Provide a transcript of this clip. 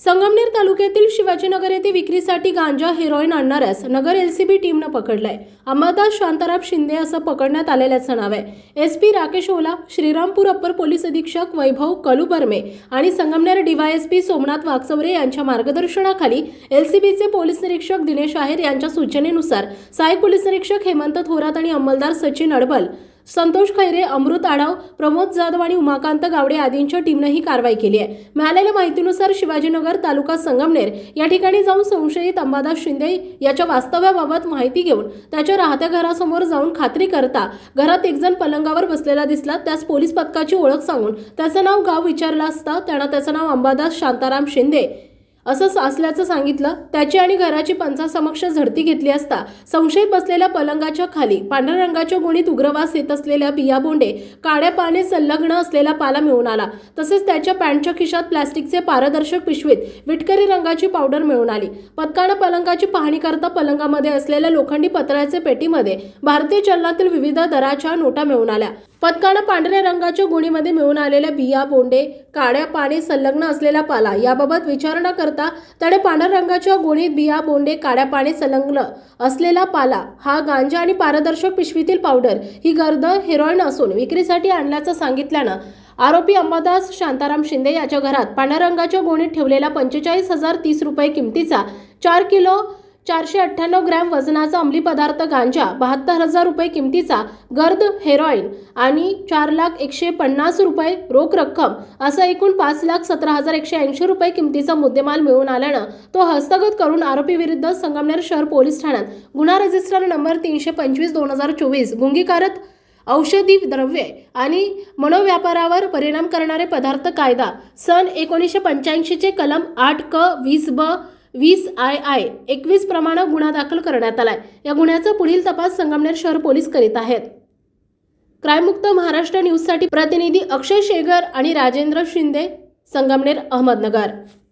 संगमनेर तालुक्यातील शिवाजीनगर येथे विक्रीसाठी गांजा हेरोईन आणणाऱ्यास नगर एलसीबी टीमनं पकडलाय. अंबादास शांताराम शिंदे असं पकडण्यात आलेल्याचं नाव आहे. S P Rakesh Ola Shrirampur upper police अधीक्षक वैभव कलुबर्मे आणि संगमनेर डीवायएसपी सोमनाथ वागचौरे यांच्या मार्गदर्शनाखाली एलसीबीचे पोलीस निरीक्षक दिनेश आहेर यांच्या सूचनेनुसार सहाय्यक पोलीस निरीक्षक हेमंत थोरात आणि अंमलदार सचिन अडबल संतोष खैरे अमृत आढाव प्रमोद जाधव आणि उमाकांत गावडे आदींच्या टीमनं ही कारवाई केली आहे. मिळालेल्या माहितीनुसार शिवाजीनगर तालुका संगमनेर या ठिकाणी जाऊन संशयित अंबादास शिंदे याच्या वास्तव्याबाबत माहिती घेऊन त्याच्या राहत्या घरासमोर जाऊन खात्री करता घरात एक जण पलंगावर बसलेला दिसला. त्यास पोलीस पथकाची ओळख सांगून त्याचं नाव गाव विचारलं असता त्यांना त्याचं नाव अंबादास शांताराम शिंदे असं असल्याचं सांगितलं त्याची आणि घराची पंचासमक्ष झडती घेतली असता संशयित बसलेल्या पलंगाच्या खाली पांढऱ्या रंगाच्या गुणीत उग्रवास येत असलेल्या बिया बोंडे काळ्या पाने संलग्न असलेला पाला मिळून आला. तसेच त्याच्या पॅन्टच्या खिशात प्लास्टिकचे पारदर्शक पिशवीत विटकरी रंगाची पावडर मिळून आली. पथकानं पलंगाची पाहणी करता पलंगामध्ये असलेल्या लोखंडी पत्र्याचे पेटीमध्ये भारतीय चलनातील विविध दराच्या नोटा मिळून आल्या. पथकानं पांढऱ्या रंगाच्या गुणीमध्ये मिळून आलेल्या बिया बोंडे काड्या पाने संलग्न असलेला पाला याबाबत विचारणा करता त्याने पांढऱ्या रंगाच्या गुणीत बिया बोंडे काड्या पाने संलग्न असलेला पाला हा गांजा आणि पारदर्शक पिशवीतील पावडर ही गर्द हेरॉईन असून विक्रीसाठी आणल्याचं सांगितल्यानं आरोपी अंबादास शांताराम शिंदे याच्या घरात पांढऱ्या रंगाच्या गोणीत ठेवलेला पंचेचाळीस हजार तीस रुपये किमतीचा चार किलो चारशे अठ्ठ्याण्णव ग्रॅम वजनाचा अंमली पदार्थ गांजा बहात्तर हजार रुपये किमतीचा गर्द हेरोईन आणि चार लाख एकशे पन्नास रुपये रोख रक्कम असं एकूण पाच लाख सतरा हजार एकशे ऐंशी रुपये किमतीचा मुद्देमाल मिळून आल्यानं तो हस्तगत करून आरोपीविरुद्ध संगमनेर शहर पोलीस ठाण्यात. गुन्हा रजिस्टर नंबर तीनशे पंचवीस दोन हजार चोवीस गुंगीकारक औषधी द्रव्ये आणि मनोव्यापारावर परिणाम करणारे पदार्थ कायदा सन एकोणीसशे पंच्याऐंशीचे कलम आठ क वीस ब वीस आय आय एकवीस प्रमाणे गुन्हा दाखल करण्यात आलाय. या गुन्ह्याचा पुढील तपास संगमनेर शहर पोलीस करीत आहेत. क्राईममुक्त महाराष्ट्र न्यूजसाठी प्रतिनिधी अक्षय शेगर आणि राजेंद्र शिंदे संगमनेर अहमदनगर.